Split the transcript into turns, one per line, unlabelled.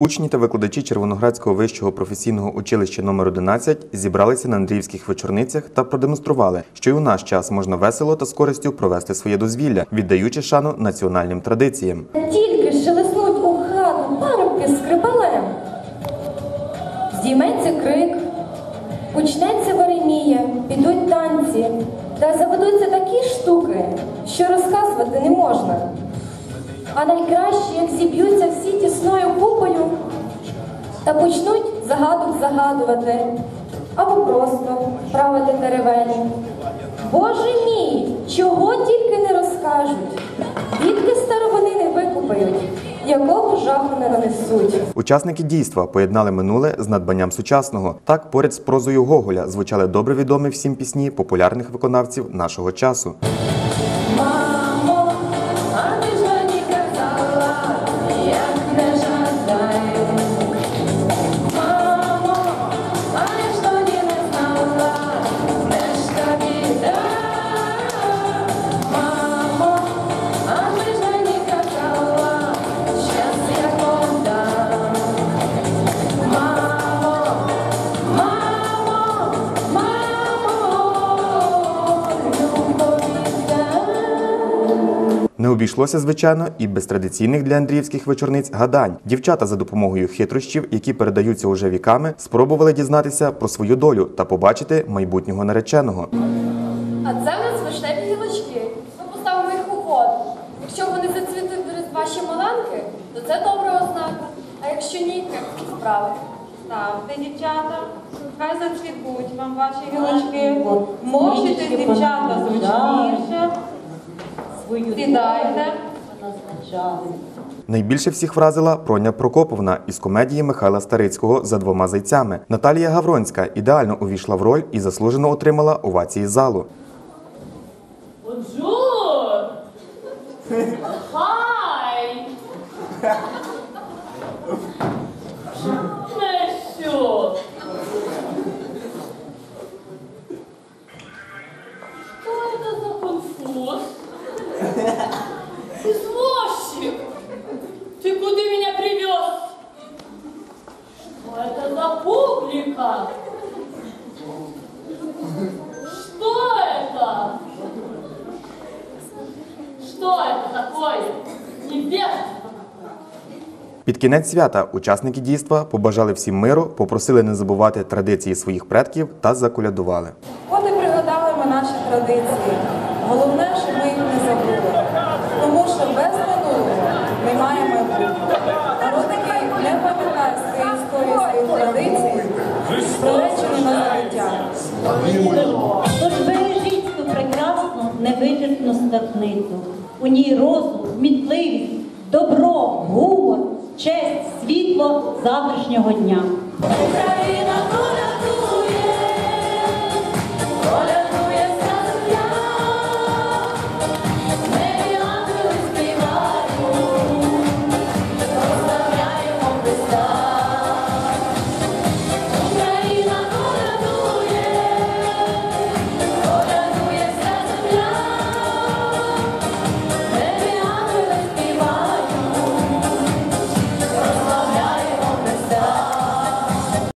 Учні та викладачі Червоноградського вищого професійного училища номер 11 зібралися на Андріївських вечорницях та продемонстрували, що й у наш час можна весело та з користю провести своє дозвілля, віддаючи шану національним традиціям.
Тільки шелеснуть у хату парубки з скрипалем. Здійметься крик, почнеться варемія, підуть танці, та заведуться такі штуки, що розказувати не можна. А найкраще, як купою та почнуть загадок загадувати або просто правити теревені. Боже мій, чого тільки не розкажуть, відки старовини не викупають, якого жаху не нанесуть.
Учасники дійства поєднали минуле з надбанням сучасного. Так, поряд з прозою Гоголя звучали добре відомі всім пісні популярних виконавців нашого часу.
Не
обійшлося, звичайно, і без традиційних для андріївських вечорниць гадань. Дівчата за допомогою хитрощів, які передаються уже віками, спробували дізнатися про свою долю та побачити майбутнього нареченого.
А це в нас вишневі гілочки. Ми поставимо їх у воду. Якщо вони зацвітуть ваші маланки, то це добра ознака. А якщо ні, то справи.
Ставте, дівчата, хай зацвітуть вам ваші гілочки. Можете, дівчата, зручніше. Сідайте.
Найбільше всіх вразила Проня Прокоповна із комедії Михайла Старицького за двома зайцями. Наталія Гавронська ідеально увійшла в роль і заслужено отримала овації залу.
Bonjour! Hi! Monsieur! Что это за конфуз? Извозчик! Ты куда меня привез? Что это за публика? Что это? Что это такое? Невеста!
Під кінець свята учасники дійства побажали всім миру, попросили не забувати традиції своїх предків та заколядували.
Ми наші традиції. Головне, щоб ми їх не забули. Тому що без минулого немає майбутнього. Народ, який не пам'ятає своєї історії, своїх традицій, приречений на забуття.
Тож бережіть цю прекрасну невичерпну статницю. У ній розум, мітливість, добро, гумор, честь, світло завтрашнього дня.
Україна